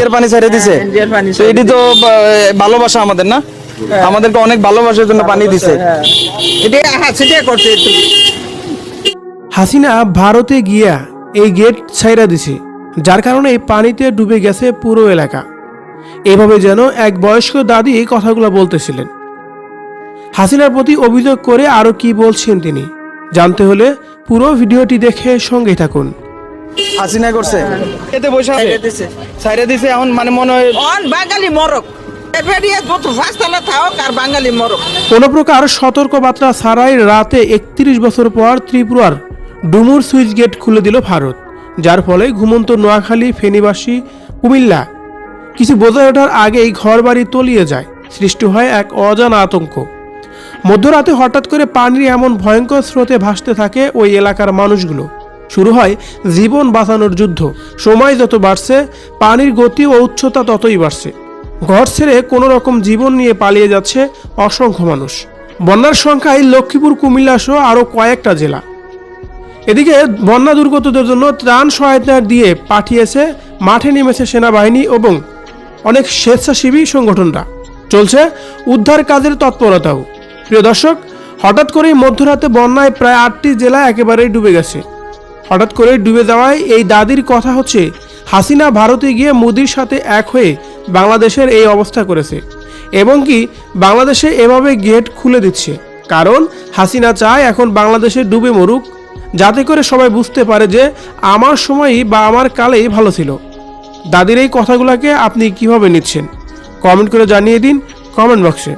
এর পানি ছেড়ে দিছে? তো এটি তো ভালোবাসা আমাদের না? আমাদেরকে অনেক ভালোবাসার জন্য পানি দিছে। হ্যাঁ। হাসিনা ভারতে গিয়া এই গেট ছাইরা দিছে যার কারণে পানিতে ডুবে গেছে পুরো এলাকা। এভাবে যেন এক বয়স্ক দাদি এই কথাগুলো বলতেছিলেন। হাসিনার প্রতি অভিযোগ করে আরও কি বলছেন তিনি জানতে হলে পুরো ভিডিওটি দেখে সঙ্গে থাকুন। হাসিনা করছে। এতে বসে ছেড়ে দিছে। ছাইরে দিছে এখন মানে মনে হয় অন বাঙালি মরক। কোনো প্রকার সতর্কবার্তা ছাড়াই রাতে একত্রিশ বছর পর ত্রিপুরার ডুমুর সুইচ গেট খুলে দিল ভারত যার ফলে ঘুমন্ত নোয়াখালী ফেনীবাসী কুমিল্লা কিছু বোঝা ওঠার আগেই ঘরবাড়ি তলিয়ে যায় সৃষ্টি হয় এক অজানা আতঙ্ক। মধ্যরাতে হঠাৎ করে পানির এমন ভয়ঙ্কর স্রোতে ভাসতে থাকে ওই এলাকার মানুষগুলো। শুরু হয় জীবন বাঁচানোর যুদ্ধ। সময় যত বাড়ছে, পানির গতি ও উচ্চতা ততই বাড়ছে। ঘর ছেড়ে কোনো রকম জীবন নিয়ে পালিয়ে যাচ্ছে অসংখ্য মানুষ। বন্যার সংখ্যায় লক্ষ্মীপুর, কুমিল্লা সহ আরও কয়েকটা জেলা। এদিকে বন্যা দুর্গতদের জন্য ত্রাণ সহায়তা দিয়ে পাঠিয়েছে, মাঠে নেমেছে সেনাবাহিনী এবং অনেক স্বেচ্ছাসেবী সংগঠনরা। চলছে উদ্ধার কাজের তৎপরতাও। প্রিয় দর্শক, হঠাৎ করেই মধ্যরাতে বন্যায় প্রায় আটটি জেলা একেবারেই ডুবে গেছে। হঠাৎ করে ডুবে যাওয়ায় এই দাদির কথা হচ্ছে, হাসিনা ভারতে গিয়ে মোদির সাথে এক হয়ে বাংলাদেশের এই অবস্থা করেছে এবং কি বাংলাদেশে এভাবে গেট খুলে দিচ্ছে। কারণ হাসিনা চায় এখন বাংলাদেশে ডুবে মরুক, যাতে করে সবাই বুঝতে পারে যে আমার সময়ই বা আমার কালেই ভালো ছিল। দাদির এই কথাগুলোকে আপনি কীভাবে নিচ্ছেন? কমেন্ট করে জানিয়ে দিন কমেন্ট বক্সে।